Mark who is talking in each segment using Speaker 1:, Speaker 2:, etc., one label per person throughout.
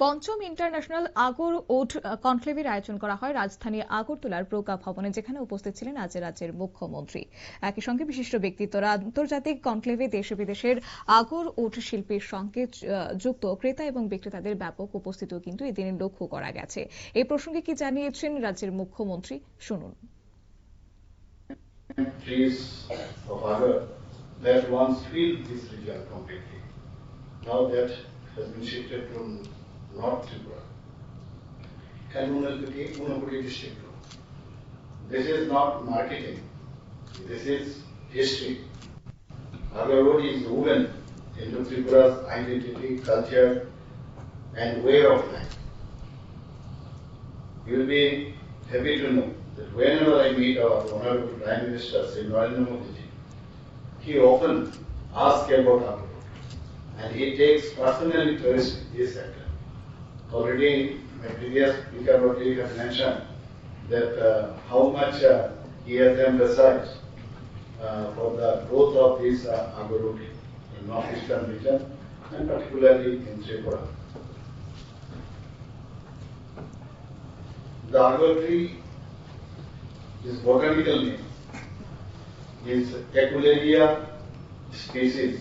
Speaker 1: পঞ্চম ইন্টারন্যাশনাল আগর ওট কনক্লেভের আয়োজন করা হয় রাজধানী আগরতলার প্রজ্ঞা ভবনে, যেখানে উপস্থিত ছিলেন আজ রাজ্যের মুখ্যমন্ত্রী। একই সঙ্গে বিশিষ্ট ব্যক্তিত্বরা আন্তর্জাতিক কনক্লেভে দেশ বিদেশের আগর ওট শিল্পের সঙ্গে যুক্ত ক্রেতা এবং বিক্রেতাদের ব্যাপক উপস্থিতিও কিন্তু এদিনে লক্ষ্য করা গেছে। এই প্রসঙ্গে কি জানিয়েছেন রাজ্যের মুখ্যমন্ত্রী? শুনুন।
Speaker 2: Has been shifted to North Tripura. And. This is not marketing, this is history. Agar road is woven into Tripura's identity, culture and way of life. You will be happy to know that whenever I meet our Honorable Prime Minister, Narendra Modi he often asks about our road. And he takes personal interest in this sector. Already, my previous speaker already has mentioned that uh, how much uh, he has emphasized uh, for the growth of this uh, agro in northeastern region and particularly in Tripura. The agar tree, its botanical name, is Equularia species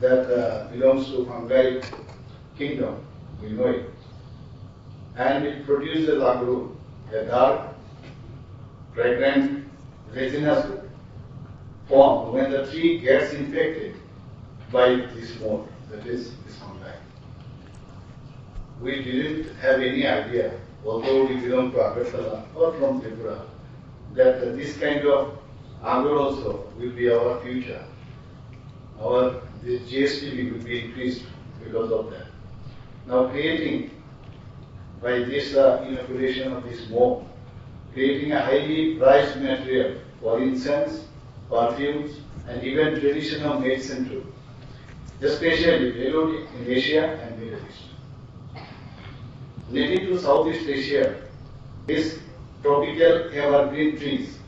Speaker 2: that uh, belongs to fungi kingdom, we know it. And it produces agro, a dark, fragrant, resinous form when the tree gets infected by this mold, that is this fungi. We didn't have any idea, although we belong to Agartala or from Tripura, that this kind of agar also will be our future. Our GST will be increased because of that. Now creating by this uh, inoculation of this mold, creating a highly prized material for incense, perfumes, and even traditional medicine too, especially valued in Asia and Middle East. Native to Southeast Asia, this tropical evergreen trees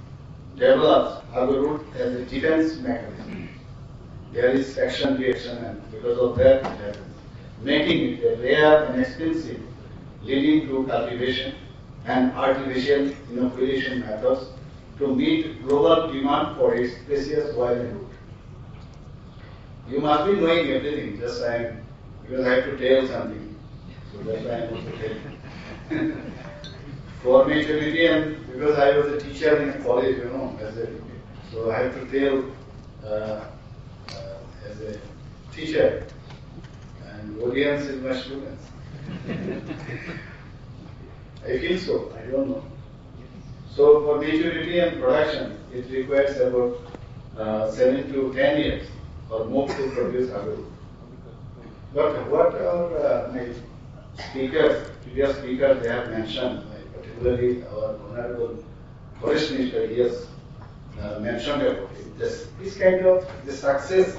Speaker 2: develops agar root as a defense mechanism. There is action reaction and because of that making it a rare and expensive, leading to cultivation and artificial inoculation methods to meet global demand for its precious wild. You must be knowing everything, just I am, because I have to tell something. So that's why I am also telling. For maturity and because I was a teacher in college, you know, as a, so I have to tell uh, uh, as a teacher and audience is my students. I feel so, I don't know. So for maturity and production, it requires about uh, seven to ten years or more to produce agro. But what our uh, my speakers, previous speakers, they have mentioned, particularly our honorable forest minister, he has uh, mentioned about it. This, this kind of the success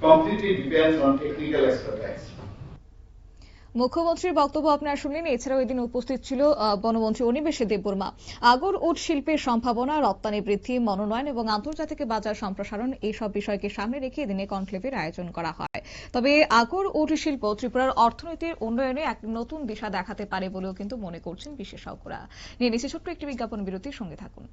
Speaker 2: completely depends on technical expertise.
Speaker 1: মুখ্যমন্ত্রীর বক্তব্য আপনারা শুনলেন, এছাড়াও এদিন উপস্থিত ছিল বনমন্ত্রী অনিমেষ দেববর্মা আগর ওট শিল্পের সম্ভাবনা, রপ্তানি বৃদ্ধি, মনোনয়ন এবং আন্তর্জাতিক বাজার সম্প্রসারণ এইসব বিষয়কে সামনে রেখে এদিনে কনক্লেভের আয়োজন করা হয়। তবে আগর উট শিল্প ত্রিপুরার অর্থনীতির উন্নয়নে এক নতুন দিশা দেখাতে পারে বলেও কিন্তু মনে করছেন বিশেষজ্ঞরা। নিয়ে নিচ্ছে ছোট্ট একটি বিজ্ঞাপন বিরতির সঙ্গে থাকুন।